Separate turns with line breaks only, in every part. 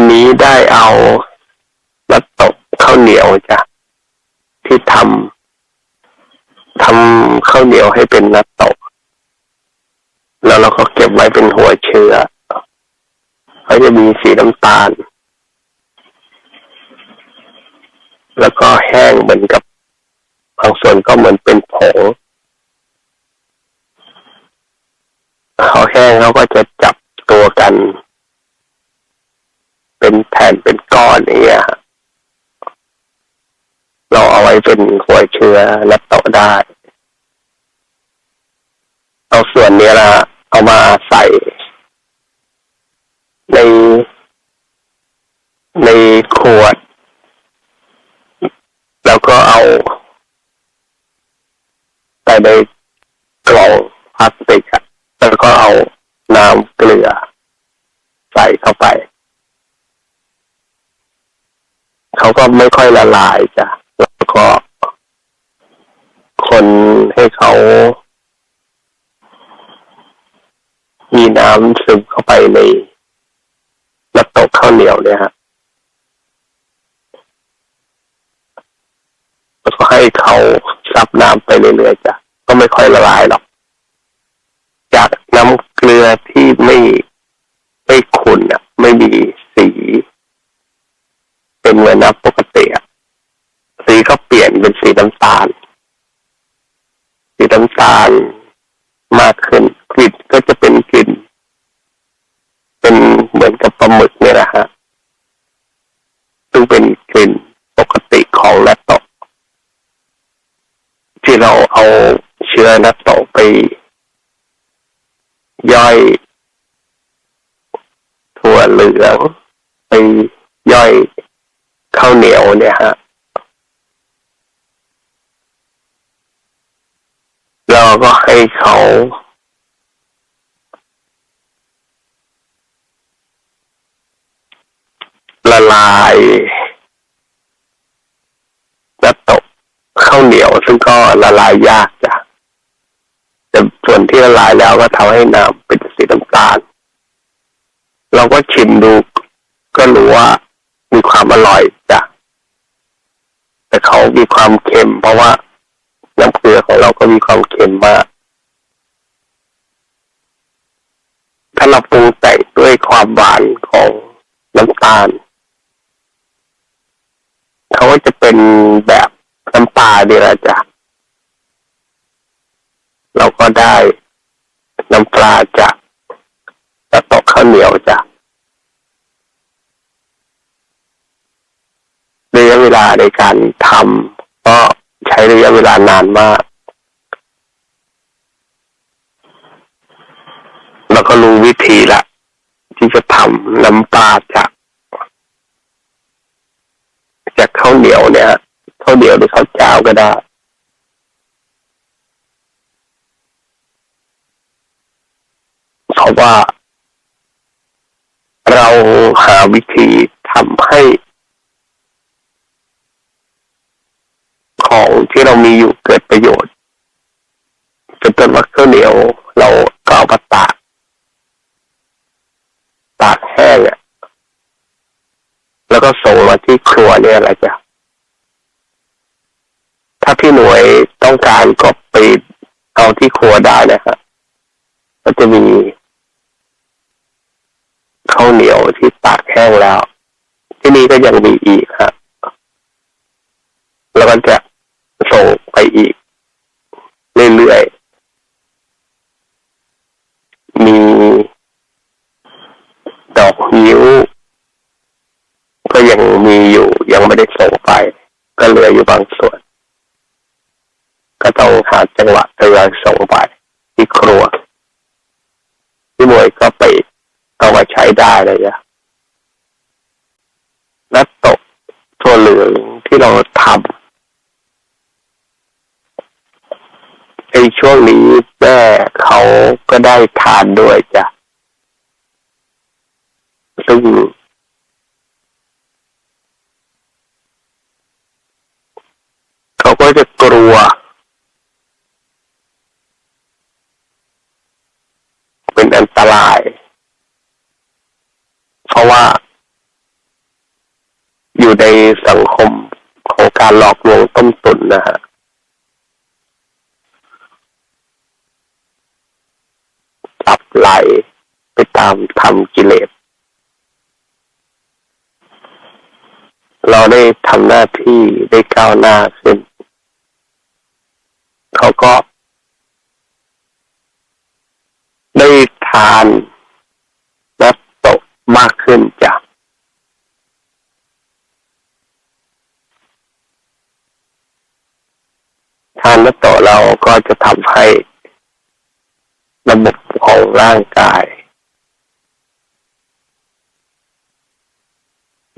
วันนี้ได้เอานัตโตะข้าวเหนียวจ้ะที่ทำทำข้าวเหนียวให้เป็นนัตโตะแล้วเราก็เก็บไว้เป็นหัวเชื้อเขาจะมีสีน้ำตาล แล้วก็แห้งเหมือนกับบางส่วนก็เหมือนเป็นผงเขาแห้งเขาก็จะจับตัวกัน เป็นแผ่นเป็นก้อนอย่างเงี้ยฮะเราเอาไว้เป็นหัวเชื้อและโตะได้เอาส่วนนี้ละเอามาใส่ใน ในขวด แล้วก็เอาใส่ในกล่องพลาสติกอะแล้วก็เอาน้ำเกลือ ใส่เข้าไป เขาก็ ไม่ค่อยละลายจ้ะแล้วก็คนให้เขา มีน้ำซึมเข้าไปในน้ำตกข้าวเหนียวเนี่ยฮะแล้วก็ให้เขาซับน้ำไปเรื่อยๆจ้ะก็ไม่ค่อยละลายหรอก จากน้ำเกลือที่ไม่ไม่ขุ่นอะ ไม่มีสี เป็นเหมือนน้ำปกติอะ สีก็เปลี่ยนเป็นสีน้ำตาล สี น้ำตาลมากขึ้นกลิ่นก็จะเป็นกลิ่นเป็นเหมือนกับปลาหมึกเนี่ยนะฮะซึ่งเป็นกลิ่นปกติของนัตโตที่เราเอาเชื้อนัตโตไปย่อยถั่วเหลืองไปย่อยข้าวเหนียวเนี่ยฮะ เราก็ให้เขาละลายนัตโตะข้าวเหนียว ซึ่งก็ละลายยากจ้ะแต่ส่วนที่ละลายแล้วก็ทำให้น้ำเป็นสีน้ำตาล เราก็ชิมดูก็รู้ว่ามีความอร่อยจ้ะแต่เขามีความเค็มเพราะว่า ของเราก็มีความเค็มมาก ถ้าเราปรุงแต่งด้วยความหวานของน้ำตาลเขาก็จะเป็นแบบน้ำปลาดีละจ้ะเราก็ได้น้ำปลาจากตะโตะข้าวเหนียวจ้ะระยะเวลาในการทำก็ใช้ระยะเวลานานมาก แล้วก็รู้วิธีละ ที่จะทำน้ำปลาจากจากข้าวเหนียวเนี่ยข้าวเหนียวหรือข้าวเจ้าก็ได้เพราะว่า เราหาวิธีทำให้ ของที่เรามีอยู่เกิดประโยชน์เป็นต้นว่าข้าวเหนียวเราก็เอามาตาก ตากแห้งอะ แล้วก็ส่งมาที่ครัวเนี่ยแหละจ้ะถ้าพี่หน่วยต้องการก็ไปเอาที่ครัวได้นะครับก็จะมีข้าวเหนียวที่ตากแห้งแล้ว ที่นี่ก็ยังมีอีกครับแล้วก็จะส่งไปอีก เรื่อยๆ มีดอกนิ้ว ก็ยังมีอยู่ ยัง ได้ส่งไป ก็เหลืออยู่บางส่วน ก็ต้องหาจังหวะทยอยส่งไปที่ครัวพี่มวยก็ไปเอามาใช้ได้เลยอะนัดตกทั่วเหลืองที่เราทำในช่วงนี้แม่เขาก็ได้ทานด้วยจ้ะซึ่ง เขาก็จะกลัว เป็นอันตราย เพราะว่า อยู่ในสังคมของการหลอกลวงต้มตุนนะฮะจับไหลไปตามทำกิเลสเราได้ทำหน้าที่ได้ก้าวหน้าขึ้น เขาก็ ได้ทานนับโตะมากขึ้นจ้ะทานนับโตะเราก็จะทำให้ระบบของร่างกาย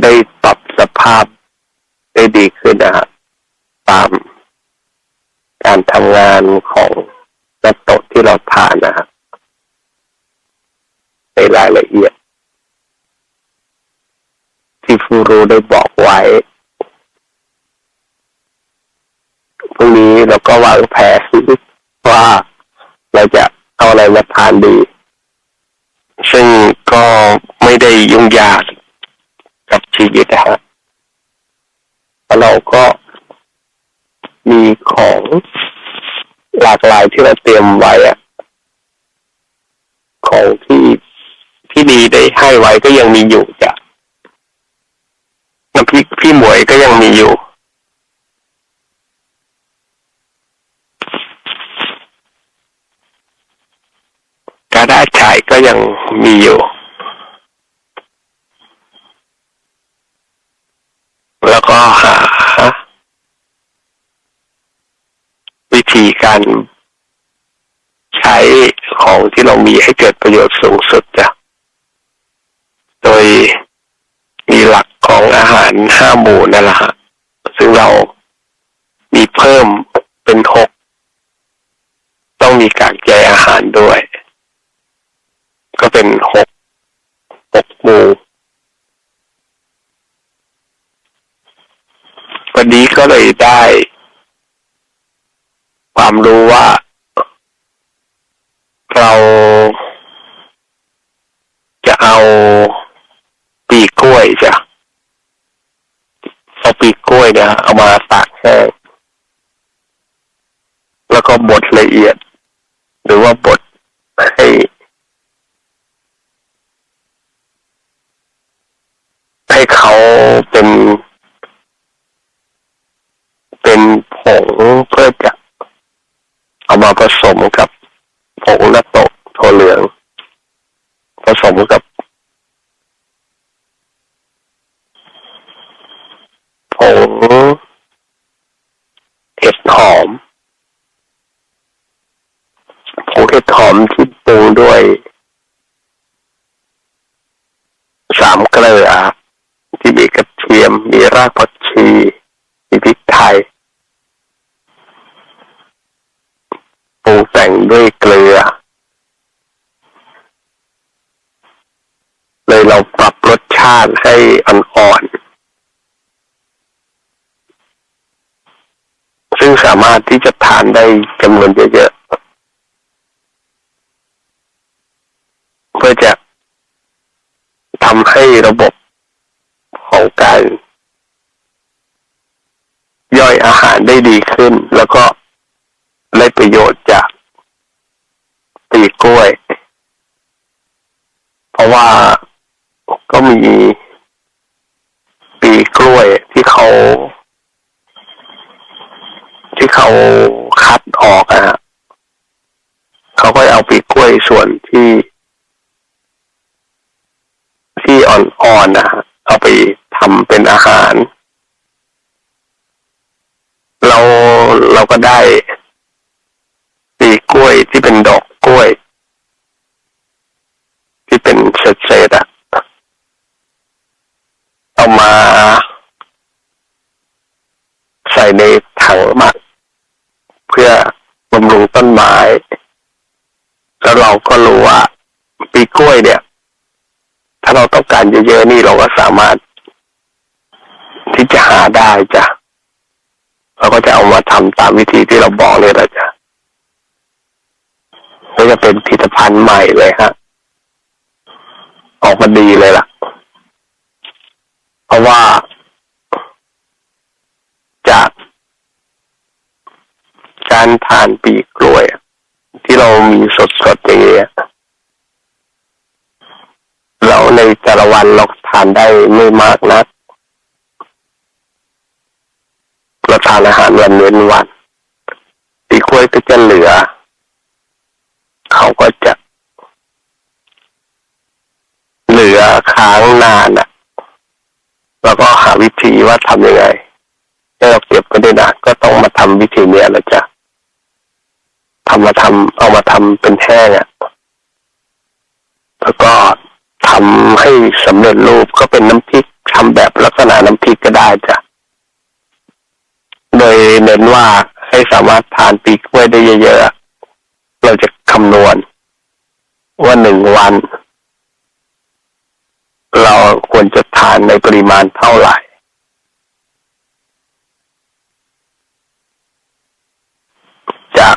ได้ปรับสภาพได้ดีขึ้นนะฮะตาม การทำงานของนักโตะที่เราทานนะฮะในรายละเอียด ที่ฟูรูได้บอกไว้พรุ่งนี้เราก็วางแผนว่าเราจะเอาอะไรมาทานดี ซึ่งก็ไม่ได้ยุ่งยากกับชีวิตนะฮะแล้วเราก็ มีของหลากหลายที่เราเตรียมไว้อะของที่ที่ดีได้ให้ไว้ก็ยังมีอยู่จ้ะน้ำพริกพี่หมวยก็ยังมีอยู่ กระดาฉายก็ยังมีอยู่ แล้วก็หา วิ ธีการใช้ของที่เรามีให้เกิดประโยชน์สูงสุดจ้ะโดยมีหลักของอาหารห้าหมู่นั่นแหละฮะซึ่งเรามีเพิ่มเป็นหกต้องมีการแยอาหารด้วย ก็เป็นหกหกหมู่วันนี้ก็เลยได้ ความรู้ว่า เราจะเอาปีกล้วยจ้ะเอาปีกล้วยเนี่ยเอามาตากแห้งแล้วก็บดละเอียด หรือว่าบดให้ ให้เขาเป็น เป็นผงเพื่อจะเอามา ผสมกับผงนักโตะถั่วเหลือง ผสมกับผงเห็ดหอมผงเห็ดหอมที่ปรุงด้วย สามเกลือที่มีกระเทียม มีรากผักชี มีพริกไทย ปรุงแต่งด้วยเกลือ เลยเราปรับรสชาติให้ อ่อนๆ ซึ่งสามารถที่จะทานได้จำนวนเยอะๆ เพื่อจะทำให้ระบบของการย่อยอาหารได้ดีขึ้น แล้วก็ได้ประโยชน์จากปีกล้วย เพราะว่าก็มี ปีกล้วยที่เขา ที่เขาคัดออกอะฮะเขาก็เอาปีกล้วยส่วนที่ ที่อ่อนๆนะฮะเอาไปทำเป็นอาหาร เราเราก็ได้ปีกล้วยที่เป็นดอกกล้วย ที่เป็นเศษๆอะ เราก็รู้ว่าปีกล้วยเนี่ย ถ้าเราต้องการเยอะๆนี่เราก็สามารถ ที่จะหาได้จ้ะเราก็จะเอามาทำตามวิธีที่เราบอกเลยละจ้ะก็จะเป็นผลิตภัณฑ์ใหม่เลยฮะออกมาดีเลยล่ะ เพราะว่าจากการทานปีกล้วย อะที่เรามีสดอย่างเงี้ยเราในแต่ละวันเราทานได้ไม่มากนักเราทานอาหารวันเว้นวันปีกล้วยก็จะเหลือ เขาก็จะเหลือค้างนานอะ แล้วก็หาวิธีว่าทำยังไงให้เราเก็บก็ได้นะก็ต้องมาทำวิธีเนี้ยแหละจ้ะ ทำมาทำเอามาทำเป็นแห้งอะแล้วก็ทำให้สำเร็จรูปก็เป็นน้ำพริกทำแบบลักษณะน้ำพริกก็ได้จ้ะ โดยเน้นว่าให้สามารถทานปีกล้วยได้เยอะๆ เราจะคำนวณ ว่าหนึ่งวัน เราควรจะทานในปริมาณเท่าไหร่ จาก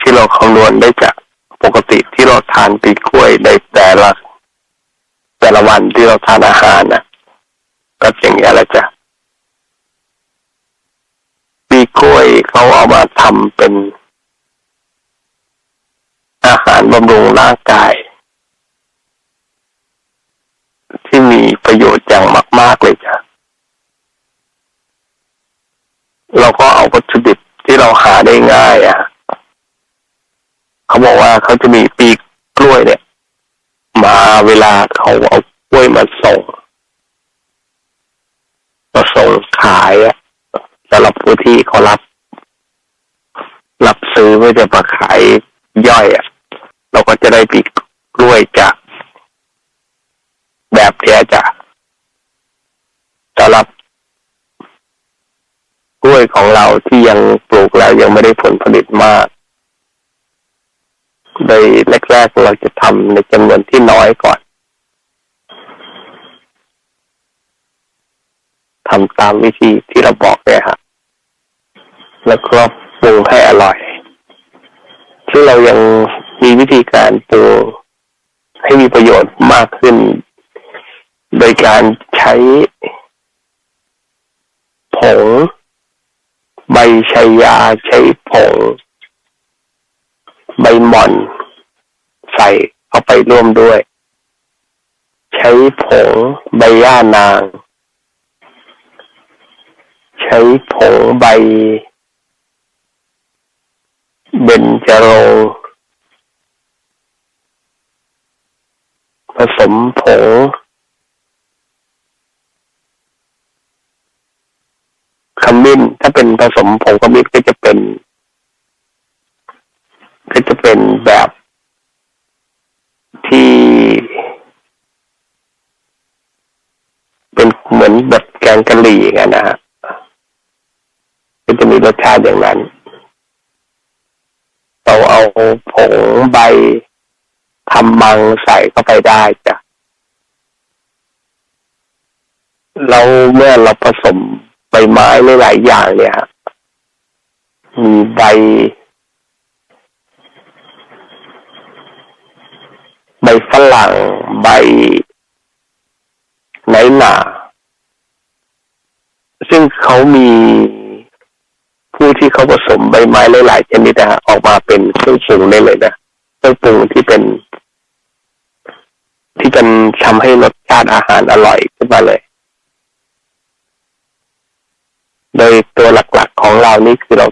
ที่ เราคำนวณได้จากปกติที่เราทานปีกล้วยในแต่ละ แต่ละวันที่เราทานอาหารนะก็อย่างเงี้แหละจ้ะปีกล้วยเขาเอามาทำเป็น อาหารบำรุงร่างกาย ที่มีประโยชน์อย่างมาก ๆ เลยจ้ะเราก็เอาวัตถุดิบที่เราหาได้ง่าย อะ เขาบอกว่าเขาจะมีปีกกล้วยเนี่ย มาเวลาเขาเอากล้วยมาส่งมาส่งขายอะสำหรับผู้ที่เขารับ รับซื้อไม่จะมาขายย่อยอะเราก็จะได้ปีกกล้วยจากแบบเนี้ยจ้ะสำหรับกล้วยของเราที่ยังปลูกแล้วยังไม่ได้ผลผลิตมาก โดยแรกๆเราจะทำในจำนวนที่น้อยก่อนทำตามวิธีที่เราบอกเลยฮะแล้วก็ปรุงให้อร่อยซึ่งเรายังมีวิธีการปรุงให้มีประโยชน์มากขึ้น โดยการใช้ ผง ใบชายาใช้ผง ใบหม่อน ใส่เข้าไปร่วมด้วย ใช้ผงใบย่านาง ใช้ผงใบ เบญจรงผสมผงขมิ้นถ้าเป็นผสมผงขมิ้นก็จะ แบบแกงกะหรี่กันนะฮะก็จะมีรสชาติอย่างนั้น เราเอาผงใบทำมังใส่เข้าไปได้จ้ะเราเมื่อเราผสมใบไม้หลายๆอย่างเนี่ยฮะมีใบ ใบฝรั่งใบไหนหนา ซึ่งเขามีผู้ที่เขาผสมใบไม้หลายๆชนิดนะฮะออกมาเป็นเครื่องปรุงได้เลยนะเครื่องปรุงที่เป็น ที่เป็นทำให้รสชาติอาหารอร่อยขึ้นมาเลย โดยตัวหลักๆของเรานี่คือเรา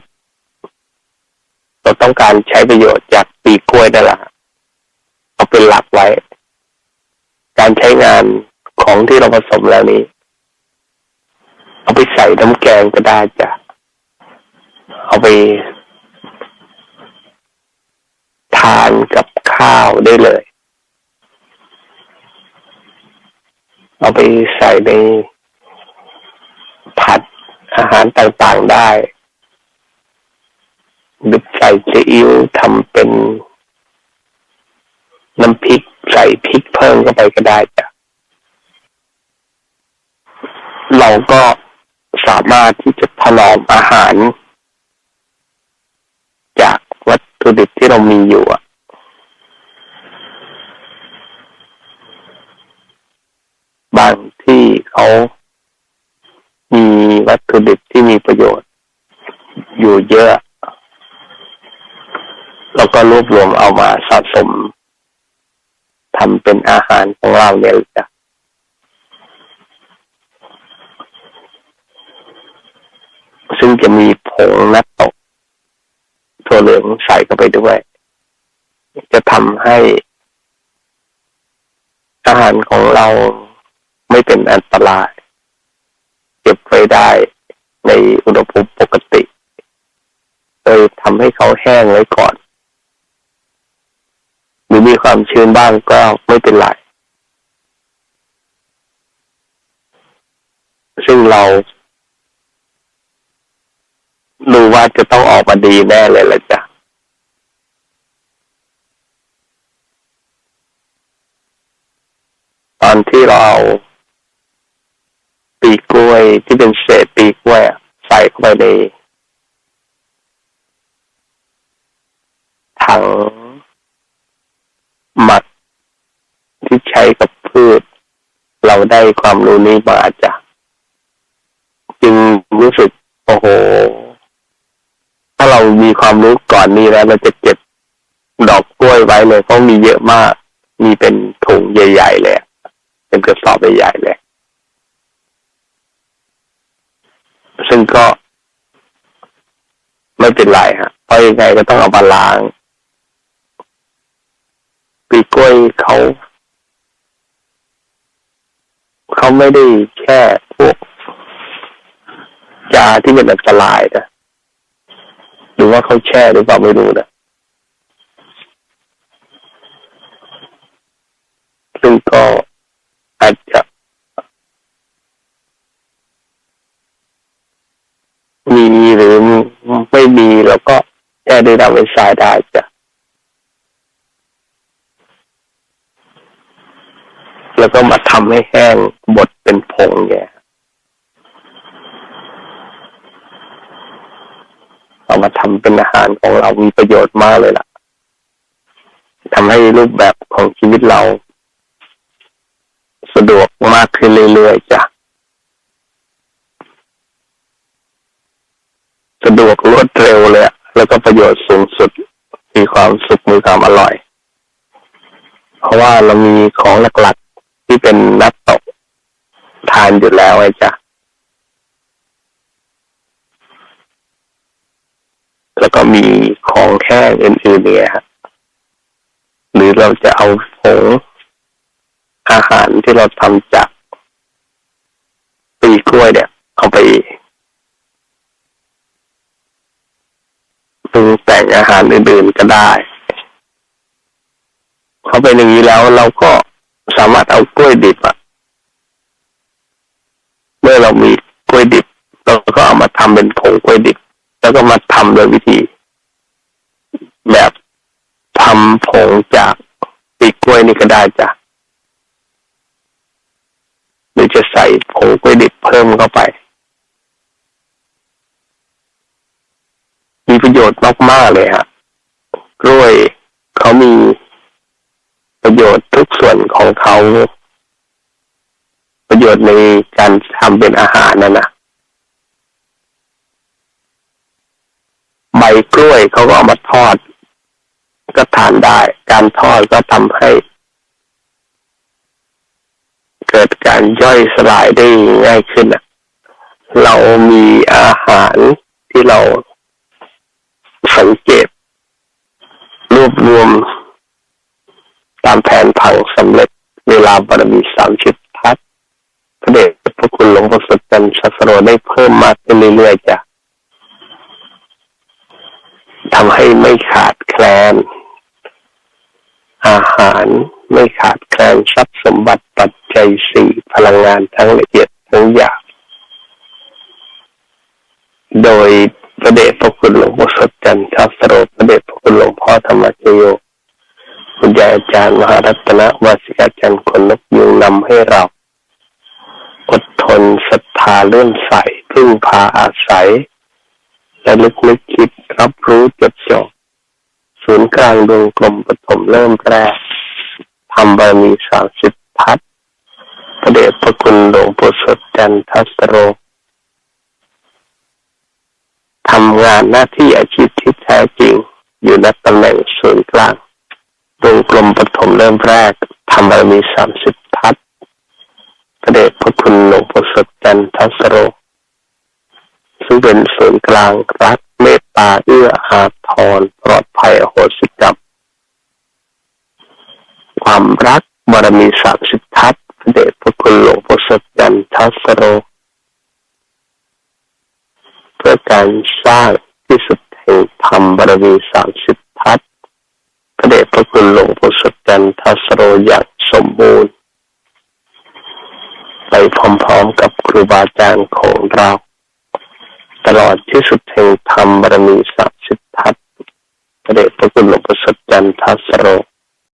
เราต้องการใช้ประโยชน์จากปีกล้วยนั่นแหละเอาเป็นหลักไว้ การใช้งานของที่เราผสมแล้วนี้ เอาไปใส่น้ำแกงก็ได้จ้ะ เอาไปทานกับข้าวได้เลย เอาไปใส่ในผัดอาหารต่างๆได้หรือใส่ซีอิ๊วทำเป็นน้ำพริกใส่พริกเพิ่มเข้าไปก็ได้จ้ะ เราก็ สามารถที่จะถนอมอาหาร จากวัตถุดิบที่เรามีอยู่อะบางที่เขามีวัตถุดิบที่มีประโยชน์ อยู่เยอะ แล้วก็รวบรวมเอามาสะสมทำเป็นอาหารของเราเนี่ยจ้ะซึ่ง จะมีผงนัตโตะถั่วเหลืองใส่เข้าไปด้วย จะทำให้อาหารของเราไม่เป็นอันตราย เก็บไว้ได้ในอุณหภูมิปกติโดยทำให้เขาแห้งไว้ก่อน หรือมีความชื้นบ้างก็ไม่เป็นไรซึ่งเรา ดูว่าจะต้องออกมาดีแน่เลยละจ้ะตอนที่เรา ปีกล้วยที่เป็นเศษปีกล้วยใส่เข้าไปในถังหมักที่ใช้กับพืช เราได้ความรู้นี้มาจ้ะจึงรู้สึก โอ้โหถ้ เรามีความรู้ก่อนนี้แล้วเราจะเก็บดอกกล้วยไว้เลยเพราะมีเยอะมาก มีเป็นถุงใหญ่ ๆ เลย เป็นกระสอบใหญ่ๆเลย ซึ่งก็ไม่เป็นไรฮะเพราะยังไงก็ต้องเอามาล้างปีกล้วยเขาเขาไม่ได้แค่พวกยาที่เป็นอันตรายนะ หรือว่าเขาแช่หรือเปล่าไม่รู้นะซึ่งก็อาจจะมีหรือไม่มีแล้วก็แค่ได้นำไปใช้ได้จ้ะแล้วก็มาทำให้แห้งบดเป็นผงเนี่ เอามาทำเป็นอาหารของเรามีประโยชน์มากเลยล่ะทำให้รูปแบบของชีวิตเรา สะดวกมากขึ้นเรื่อยๆจ้ะสะดวกรวดเร็วเลยแล้วก็ประโยชน์สูงสุดมีความสุขมีความอร่อย เพราะว่าเรามีของหลักๆที่เป็นนัตตกทานอยู่แล้วไอ้จ้ะ แล้วก็มีของแห้งอื่นๆเนี่ยฮะหรือเราจะเอาผงอาหารที่เราทำจากปีกล้วยเนี่ย เอาไปปรุงแต่งอาหารอื่นๆก็ได้เขาเป็นอย่างนี้แล้วเราก็สามารถเอากล้วยดิบอะเมื่อเรามีกล้วยดิบ เราก็เอามาทำเป็นผงกล้วยดิบ แล้วก็มาทำโดยวิธี แบบทำผงจากปีกล้วยนี่ก็ได้จ้ะหรือจะใส่ผงกล้วยดิบเพิ่มเข้าไป มีประโยชน์มากๆเลยฮะกล้วยเขามีประโยชน์ทุกส่วนของเขา ประโยชน์ในการทำเป็นอาหารนั่นนะ ใบกล้วยเขาก็เอามาทอด ก็ทานได้ การทอดก็ทำให้ เกิดการย่อยสลายได้ง่ายขึ้นอะเรามีอาหารที่เราสังเกต รวบรวม ตามแผนผังสำเร็จเวลาบารมีสามชิดทัศพระเดชพระคุณหลวงพ่อสดจันทร์ชัสโรได้เพิ่มมากขึ้นเรื่อยๆจ้ะ ทำให้ไม่ขาดแคลน อาหารไม่ขาดแคลนทรัพย์สมบัติปัจจัยสี่พลังงานทั้งละเอียดทั้งหยาบโดยพระเดชพระคุณหลวงพ่อสดจันทร์ชัสโรพระเดชพระคุณหลวงพ่อธรรมชโยคุณยายอาจารย์มหารัตนวาสิกาจันทร์คนนกยูงนำให้เรา อดทนศรัทธาเลื่อมใสพึ่งพาอาศัยและลึกนึกคิด รับรู้จดจ่อศูนย์กลางดวงกลมปฐมเริ่มแรกทำบารมีสามสิบพัดพระเดชพระคุณหลวงปู่สดจันทัสโรทำงานหน้าที่อาชีพที่แท้จริง อยู่ในตำแหน่งศูนย์กลางดวงกลมปฐมเริ่มแรกทำบารมีสามสิบทัศพระเดชพระคุณหลวงปู่สดจันทัสโรซึ่งเป็นศูนย์กลางรัก เมตตาเอื้ออาทรปลอดภัยโหสิกรรมความรักบารมีสามสิบทัศพระเดชพระคุณหลวงปู่สดจันทัสโร เพื่อการสร้างที่สุดแห่งธรรมบารมีสามสิบทัศพระเดชพระคุณหลวงปู่สดจันทัสโรอย่างสมบูรณ์ ไปพร้อมๆกับครูบาอาจารย์ของเรา ตลอดที่สุดแห่งธรรมบารมีสามสิบทัศน์พระเดชพระคุณหลวงพ่อสดจันทสโร